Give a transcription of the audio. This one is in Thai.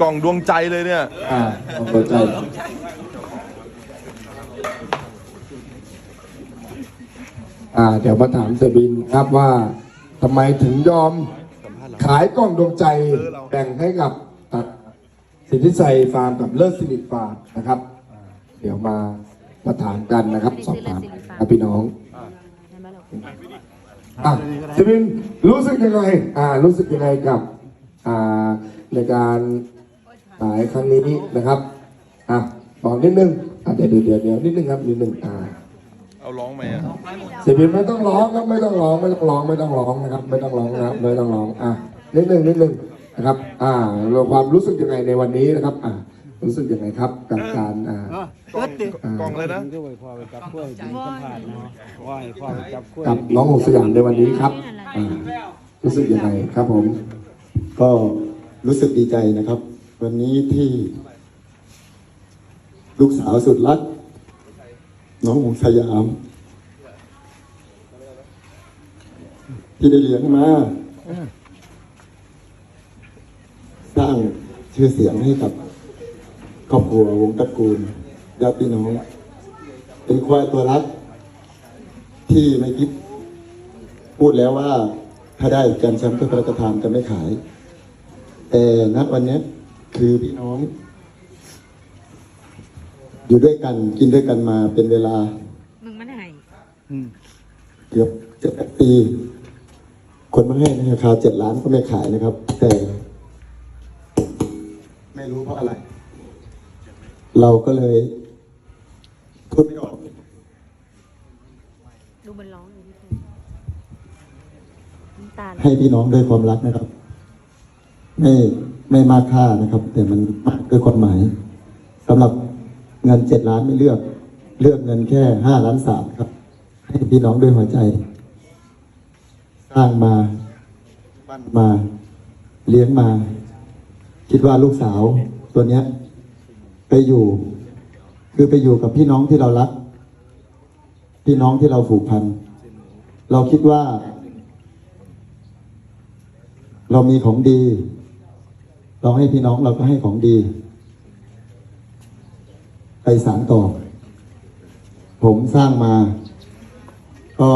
กล่องดวงใจเลยเนี่ย อ่าต้องเข้าใจอ่า เดี๋ยวมาถามเซบินครับว่าทำไมถึงยอม ขายกล่องดวงใจแบ่งให้กับอะสิทธิชัยฟาร์มกับเลิศสิริฟาร์มนะครับ เดี๋ยวมามาถามกันนะครับ สอบถามครับพี่น้องอะเซบินรู้สึกยังไง อ่า รู้สึกยังไงกับ อ่า ในการขายครั้งนี้นะครับอะบอกนิดนึงอะเดี๋ยวเดี๋ยวเดี๋ยวนิดนึงครับนิดนึงอ่าเอาร้องไหมอะเสียบินไม่ต้องร้องครับไม่ต้องร้องไม่ต้องร้องไม่ต้องร้องนะครับ ไม่ต้องร้องนะครับไม่ต้องร้องอะนิดนึงนิดนึงนะครับ อ่าเราความรู้สึกยังไงในวันนี้นะครับ อ่ารู้สึกยังไงครับกับการอ่ากล่องกล่องเลยนะก็ไว้พ่อไปจับกล้วยกินสัมผัสเนาะว่าให้พ่อไปจับกล้วยกับน้องหงสยามในวันนี้ครับอ่ารู้สึกยังไงครับผม ก็ รู้สึกดีใจนะครับ วันนี้ที่ ลูกสาวสุดรัก น้องหงสยาม ที่ได้เลี้ยงมาสร้างชื่อเสียงให้กับครอบครัววงตระกูลญาติพี่น้อง เป็นควายตัวรัก ที่ไม่คิด พูดแล้วว่า ถ้าได้แกรนด์แชมป์ถ้วยพระราชทานจะไม่ขาย แต่ณวันเนี้ยคือพี่น้อง อยู่ด้วยกันกินด้วยกันมาเป็นเวลา มึงมันให้เกือบเจ็ดปี คนมาให้ในราคาเจ็ดล้านก็ไม่ขายนะครับ แต่ ไม่รู้เพราะอะไร เราก็เลยพูดไม่ออกดูมันร้องอยู่ที่เธอน้ำตาไหล ให้พี่น้องด้วยความรักนะครับ ไม่ไม่มากค่านะครับ แต่มันมากด้วยความหมายสำหรับเงินเจ็ดล้านไม่เลือก เลือกเงินแค่ห้าล้านสามครับ ให้พี่น้องด้วยหัวใจ สร้างมาปั้นมา เลี้ยงมา คิดว่าลูกสาวตัวเนี้ย ไปอยู่ คือไปอยู่กับพี่น้องที่เรารัก พี่น้องที่เราผูกพัน เราคิดว่า เรามีของดี เราให้พี่น้องเราก็ให้ของดี ไปสารต่อ ผมสร้างมา ก็